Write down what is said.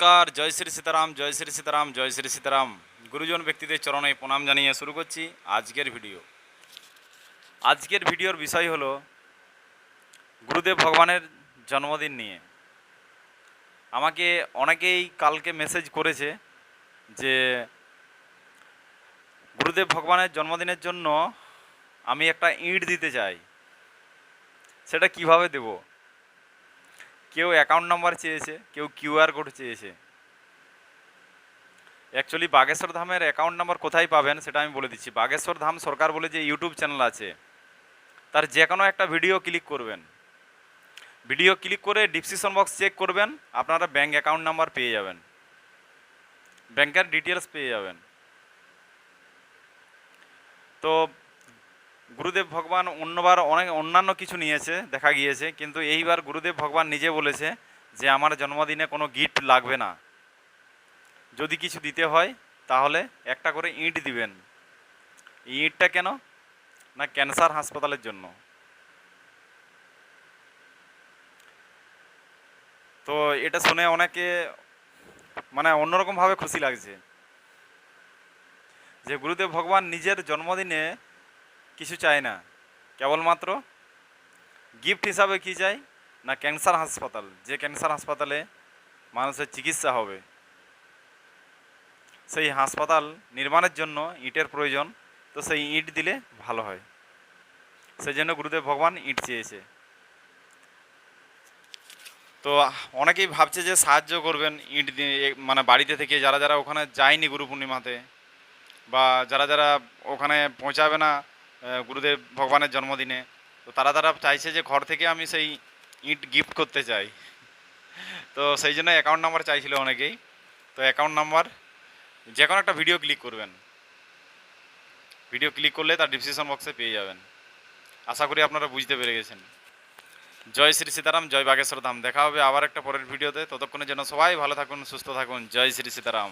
নমস্কার, জয় শ্রী সীতারাম, জয় শ্রী সীতারাম, জয় শ্রী সীতারাম। গুরুজন ব্যক্তিদের চরণে প্রণাম জানিয়ে শুরু করছি আজকের ভিডিও। আজকের ভিডিওর বিষয় হলো গুরুদেব ভগবানের জন্মদিন নিয়ে। আমাকে অনেকেই কালকে মেসেজ করেছে যে, গুরুদেব ভগবানের জন্মদিনের জন্য আমি একটা ইঁট দিতে চাই। সেটা কীভাবে দেবো? কেউ অ্যাকাউন্ট নাম্বার চেয়েছে, কেউ কিউআর কোড চেয়েছে। অ্যাকচুয়ালি বাগেশ্বর ধামের অ্যাকাউন্ট নাম্বার কোথায় পাবেন সেটা আমি বলে দিচ্ছি। বাগেশ্বর ধাম সরকার বলে যে ইউটিউব চ্যানেল আছে, তার যে কোনো একটা ভিডিও ক্লিক করবেন। ভিডিও ক্লিক করে ডিসক্রিপশন বক্স চেক করবেন, আপনারা ব্যাঙ্ক অ্যাকাউন্ট নাম্বার পেয়ে যাবেন। ব্যাংকের ডিটেলস পেয়ে যাবেন। তো গুরুদেব ভগবান অন্যবার অনেক অন্যান্য কিছু নিয়েছে, দেখা গিয়েছে, কিন্তু এইবার গুরুদেব ভগবান নিজে বলেছে যে আমার জন্মদিনে কোনো গিফট লাগবে না। যদি কিছু দিতে হয়, তাহলে একটা করে ইঁট দিবেন। ইঁটটা কেন? না ক্যান্সার হাসপাতালের জন্য। তো এটা শুনে অনেকে মানে অন্যরকমভাবে খুশি লাগছে যে গুরুদেব ভগবান নিজের জন্মদিনে কিছু চায় না। কেবলমাত্র গিফট হিসাবে কি চাই না ক্যান্সার হাসপাতাল। যে ক্যান্সার হাসপাতালে মানুষের চিকিৎসা হবে, সেই হাসপাতাল নির্মাণের জন্য ইটের প্রয়োজন, তো সেই ইট দিলে ভালো হয়। সেই জন্য গুরুদেব ভগবান ইট চেয়েছে। তো অনেকেই ভাবছে যে সাহায্য করবেন ইট দিয়ে মানে বাড়িতে থেকে। যারা যারা ওখানে যায়নি গুরু পূর্ণিমাতে বা যারা যারা ওখানে পৌঁছাবে না গুরুদেব ভগবানের জন্মদিনে। তো তারা তারা চাইছে যে ঘর থেকে আমি সেই ইট গিফট করতে চাই। তো সেই জন্য অ্যাকাউন্ট নাম্বার চাইছিল অনেকেই। তো অ্যাকাউন্ট নাম্বার যে কোনো একটা ভিডিও ক্লিক করবেন। ভিডিও ক্লিক করলে তার ডিসক্রিপশন বক্সে পেয়ে যাবেন। আশা করি আপনারা বুঝতে পেরে গেছেন। জয় শ্রী সীতারাম, জয় বাগেশ্বর ধাম। দেখা হবে আবার একটা পরের ভিডিওতে ততক্ষণের জন্য সবাই ভালো থাকুন, সুস্থ থাকুন। জয় শ্রী সীতারাম।